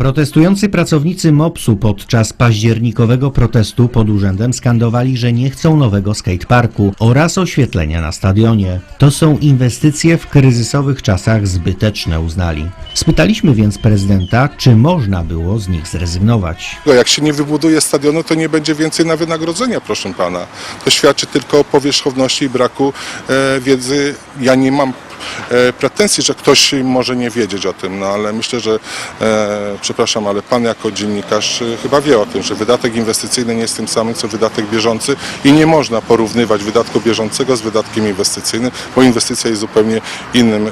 Protestujący pracownicy MOPS-u podczas październikowego protestu pod urzędem skandowali, że nie chcą nowego skateparku oraz oświetlenia na stadionie. To są inwestycje w kryzysowych czasach zbyteczne, uznali. Spytaliśmy więc prezydenta, czy można było z nich zrezygnować. No, Jak się nie wybuduje stadionu, to nie będzie więcej na wynagrodzenia, proszę pana. To świadczy tylko o powierzchowności i braku e, wiedzy. Ja nie mam pretensji, że ktoś może nie wiedzieć o tym, no ale myślę, że e, przepraszam, ale pan jako dziennikarz e, chyba wie o tym, że wydatek inwestycyjny nie jest tym samym co wydatek bieżący i nie można porównywać wydatku bieżącego z wydatkiem inwestycyjnym, bo inwestycja jest zupełnie innym e,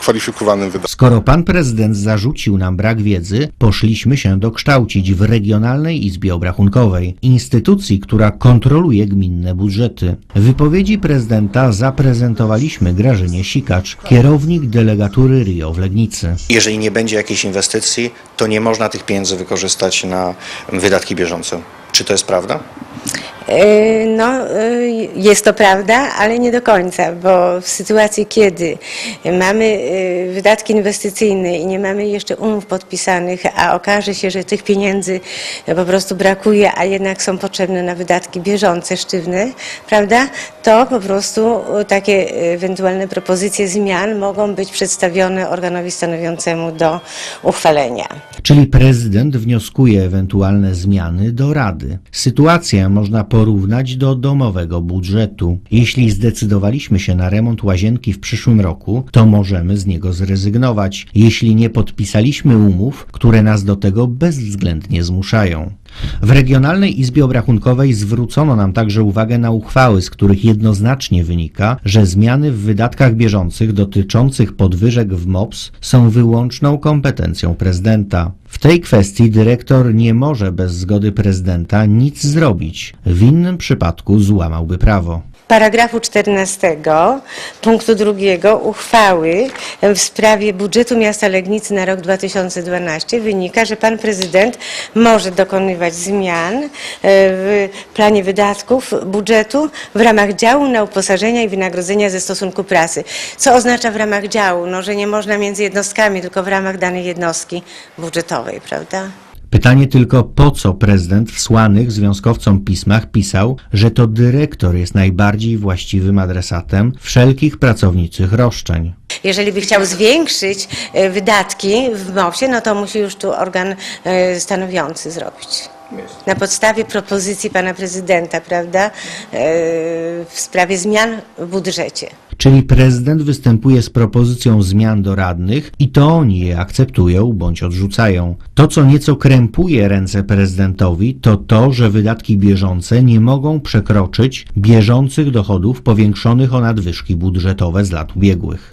kwalifikowanym wydatkiem. Skoro pan prezydent zarzucił nam brak wiedzy, poszliśmy się dokształcić w Regionalnej Izbie Obrachunkowej, instytucji, która kontroluje gminne budżety. W wypowiedzi prezydenta zaprezentowaliśmy Grażynie Sikacz, kierownik delegatury RIO w Legnicy. Jeżeli nie będzie jakiejś inwestycji, to nie można tych pieniędzy wykorzystać na wydatki bieżące. Czy to jest prawda? E, No, e, jest to prawda, ale nie do końca, bo w sytuacji, kiedy mamy e, wydatki inwestycyjne i nie mamy jeszcze umów podpisanych, a okaże się, że tych pieniędzy po prostu brakuje, a jednak są potrzebne na wydatki bieżące, sztywne, prawda, to po prostu takie ewentualne propozycje zmian mogą być przedstawione organowi stanowiącemu do uchwalenia. Czyli prezydent wnioskuje ewentualne zmiany do Rady. Sytuację można porównać do domowego budżetu. Jeśli zdecydowaliśmy się na remont łazienki w przyszłym roku, to możemy z niego zrezygnować, jeśli nie podpisaliśmy umów, które nas do tego bezwzględnie zmuszają. W Regionalnej Izbie Obrachunkowej zwrócono nam także uwagę na uchwały, z których jednoznacznie wynika, że zmiany w wydatkach bieżących dotyczących podwyżek w MOPS są wyłączną kompetencją prezydenta. W tej kwestii dyrektor nie może bez zgody prezydenta nic zrobić. W innym przypadku złamałby prawo. Paragrafu 14 punktu drugiego uchwały w sprawie budżetu miasta Legnicy na rok 2012 wynika, że pan prezydent może dokonywać zmian e, w planie wydatków budżetu w ramach działu na uposażenia i wynagrodzenia ze stosunku pracy. Co oznacza w ramach działu? No, że nie można między jednostkami, tylko w ramach danej jednostki budżetowej, prawda? Pytanie tylko, po co prezydent w słanych związkowcom pismach pisał, że to dyrektor jest najbardziej właściwym adresatem wszelkich pracowniczych roszczeń. Jeżeli by chciał zwiększyć e, wydatki w MOPS-ie, no to musi już tu organ e, stanowiący zrobić. Na podstawie propozycji pana prezydenta, prawda, e, w sprawie zmian w budżecie. Czyli prezydent występuje z propozycją zmian do radnych i to oni je akceptują bądź odrzucają. To, co nieco krępuje ręce prezydentowi, to to, że wydatki bieżące nie mogą przekroczyć bieżących dochodów powiększonych o nadwyżki budżetowe z lat ubiegłych.